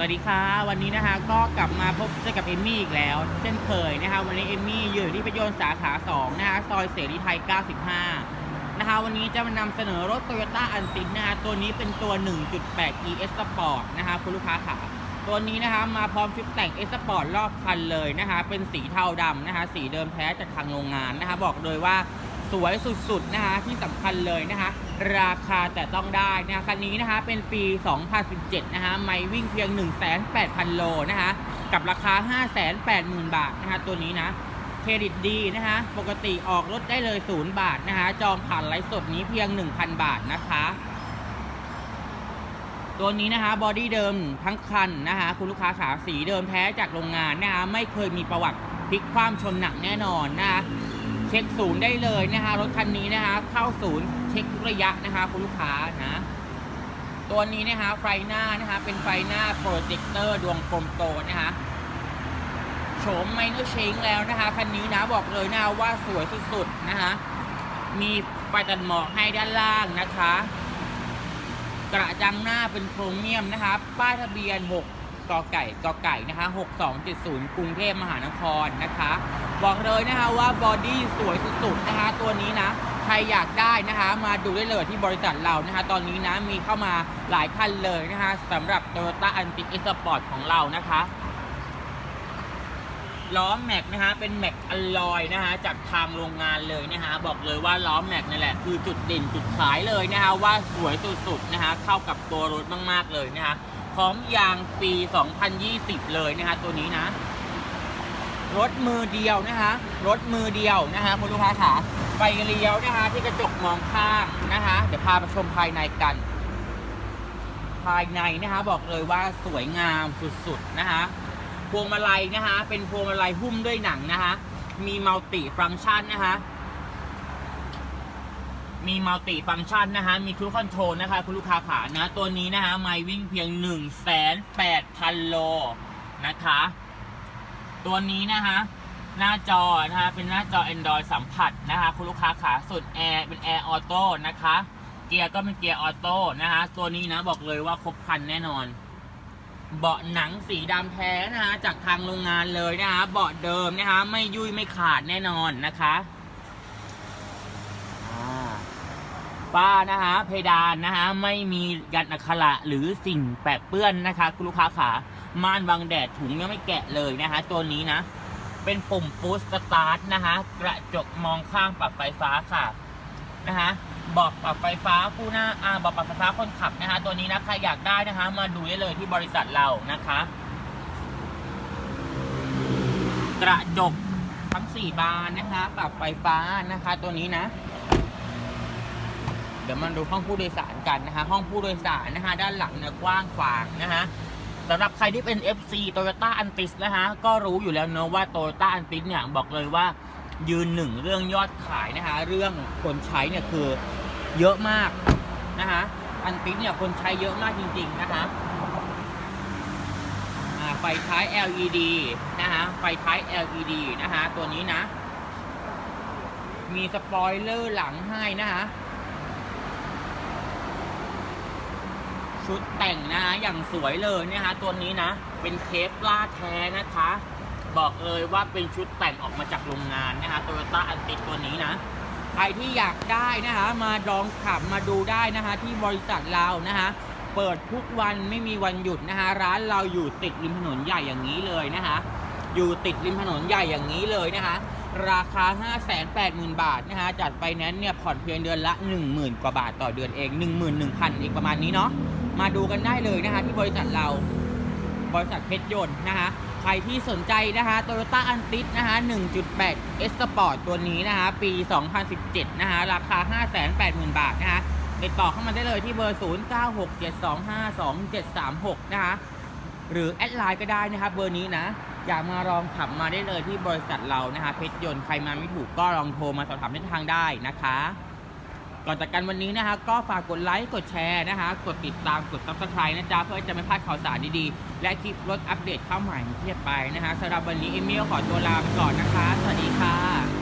วัสดีค่ะวันนี้นะคะก็กลับมาพบเจอกับเอมมี่อีกแล้ว เช่นเคยนะคะวันนี้เอมมี่อยู่ที่ประโยชน์สาขา2นะคะซอยเสรีไทย 95 นะคะวันนี้จะมานำเสนอรถ Toyota a n t i นะคะตัวนี้เป็นตัว 1.8 ES Sport นะคะคุณลูกค้าขาตัวนี้นะคะมาพร้อมชุดแต่ง S Sport รอบคันเลยนะคะเป็นสีเทาดำนะคะสีเดิมแท้จากทางโรงงานนะคะบอกเลยว่าสวยสุดๆนะคะที่สำคัญเลยนะคะ ราคาแต่ต้องได้นะคันนี้นะคะเป็นปี 2017 นะคะไม่วิ่งเพียง 1,800 โลนะคะกับราคา 580,000 บาทนะคะตัวนี้นะเครดิตดีนะคะปกติออกรถได้เลย 0 บาทนะคะจองผ่านไลฟ์สดนี้เพียง 1,000 บาทนะคะ ตัวนี้นะคะบอดี้เดิมทั้งคันนะคะคุณลูกค้าขาสีเดิมแท้จากโรงงานนะคะไม่เคยมีประวัติพลิกคว่ำชนหนักแน่นอนนะคะ เช็คศูนย์ได้เลยนะคะรถคันนี้นะคะเข้าศูนย์เช็คทุกระยะนะคะคุณลูกค้านะตัวนี้นะคะไฟหน้านะคะเป็นไฟหน้าโปรเจคเตอร์ดวงกลมโตนะคะโฉมไมเนอร์เชงแล้วนะคะคันนี้นะบอกเลยนะว่าสวยสุดๆนะคะมีไฟตัดหมอกให้ด้านล่างนะคะ กระจังหน้าเป็นโครเมียมนะคะป้ายทะเบียน 6กอไก่กอไก่นะคะ 6270 กรุงเทพมหานครนะคะ บอกเลยนะคะว่าบอดี้สวยสุดๆนะคะตัวนี้นะใครอยากได้นะคะ มาดูได้เลยที่บริษัทเรานะคะ ตอนนี้นะมีเข้ามาหลายคันเลยนะคะสำหรับ Toyota a n t i c Sport ของเรานะคะล้อแม็กนะคะเป็นแม็กอลลอยนะคะจากทางโรงงานเลยนะคะบอกเลยว่าล้อแม็กนี่แหละคือจุดเด่นจุดขายเลยนะคะว่าสวยสุดๆนะคะเข้ากับตัวรถมากๆเลยนะคะพร้อมยางปี 2020 เลยนะคะตัวนี้นะ รถมือเดียวนะคะ รถมือเดียวนะคะคุณลูกค้าขาไฟเลี้ยวนะคะ ที่กระจกมองข้างนะคะ เดี๋ยวพาไปชมภายในกัน ภายในนะคะบอกเลยว่าสวยงามสุดๆนะคะพวงมาลัยนะคะ เป็นพวงมาลัยหุ้มด้วยหนังนะคะมีมัลติฟังก์ชันนะคะมีมัลติฟังก์ชันนะคะ มีครูคอนโทรลนะคะ คุณลูกค้าขานะ ตัวนี้นะคะ ไม่วิ่งเพียง 1 8 0 0 0 0โลนะคะ ตัวนี้นะคะหน้าจอนะคะเป็นหน้าจอ Android สัมผัสนะคะคุณลูกค้าขาสุดแอร์เป็นแอร์ออโต้นะคะ เกียร์ก็เป็นเกียร์ออโต้นะคะตัวนี้นะบอกเลยว่าครบครันแน่นอน เบาะหนังสีดำแท้นะคะจากทางโรงงานเลยนะคะเบาะเดิมนะคะไม่ยุ่ยไม่ขาดแน่นอนนะคะอ่าฝ้านะคะเพดานนะคะไม่มียันอักขระหรือสิ่งแปะเปื้อนนะคะ คุณลูกค้าขา ม่านบังแดดถุงยังไม่แกะเลยนะคะ ตัวนี้นะ เป็นปุ่มฟูสสตาร์ทนะคะกระจกมองข้างปรับไฟฟ้าค่ะนะคะบอกปรับไฟฟ้าผู้หน้าอ่าบอกปรับไฟฟ้าคนขับนะคะ ตัวนี้นะใครอยากได้นะคะ มาดูได้เลยที่บริษัทเรานะคะ กระจกทั้งสี่บานนะคะ ปรับไฟฟ้านะคะ ตัวนี้นะ เดี๋ยวมาดูห้องผู้โดยสารกันนะคะ ห้องผู้โดยสารนะคะ ด้านหลังเนี่ยกว้างขวางนะคะ สำหรับใครที่เป็น FC Toyota Antis นะคะก็รู้อยู่แล้วเนอะว่า Toyota Antis เนี่ย บอกเลยว่ายืนหนึ่งเรื่องยอดขายนะคะเรื่องคนใช้เนี่ยคือเยอะมากนะคะอันติสเนี่ยคนใช้เยอะมากจริง ๆ นะคะไฟท้าย LED นะคะไฟท้าย LED นะคะตัวนี้นะ มีสปอยเลอร์หลังให้นะคะ ชุดแต่งนะคะอย่างสวยเลยนะคะตัวนี้นะ เป็นเคฟล่าแท้นะคะ บอกเลยว่าเป็นชุดแต่งออกมาจากโรงงานนะคะโตโยต้าอันติตัวนี้นะใครที่อยากได้นะคะ มาลองขับมาดูได้นะคะ ที่บริษัทเรานะคะ เปิดทุกวันไม่มีวันหยุดนะคะ ร้านเราอยู่ติดริมถนนใหญ่อย่างนี้เลยนะคะ อยู่ติดริมถนนใหญ่อย่างนี้เลยนะคะ ราคา 580,000 บาทนะคะ จัดไฟแนนซ์เนี่ยผ่อนเพียงเดือนละ 10,000 กว่าบาทต่อเดือนเอง 11,000 อีกประมาณนี้เนาะ มาดูกันได้เลยนะคะที่บริษัทเราบริษัทเพชรยนต์นะคะใครที่สนใจนะคะ Toyota a n t i s นะคะ1.8 S Sport ตัวนี้นะคะปี 2017 นะคะราคา 580,000 บาทนะคะติดต่อเข้ามาได้เลยที่เบอร์ 0967252736 นะคะหรือแอดไลน์ก็ได้นะคะเบอร์นี้นะอยากมาลองขับมาได้เลยที่บริษัทเรานะคะเพชรยนต์ใครมาไม่ถูกก็ลองโทรมาสอบถามเส้นทางได้นะคะ ก่อนจากกันวันนี้นะคะก็ฝากกดไลค์กดแชร์นะคะกดติดตามกด subscribe นะจ๊ะเพื่อจะไม่พลาดข่าวสารดีๆ และคลิปรถอัปเดตเข้าใหม่เทียบไปนะคะสำหรับวันนี้เอมิลขอตัวลาไปก่อนนะคะ สวัสดีค่ะ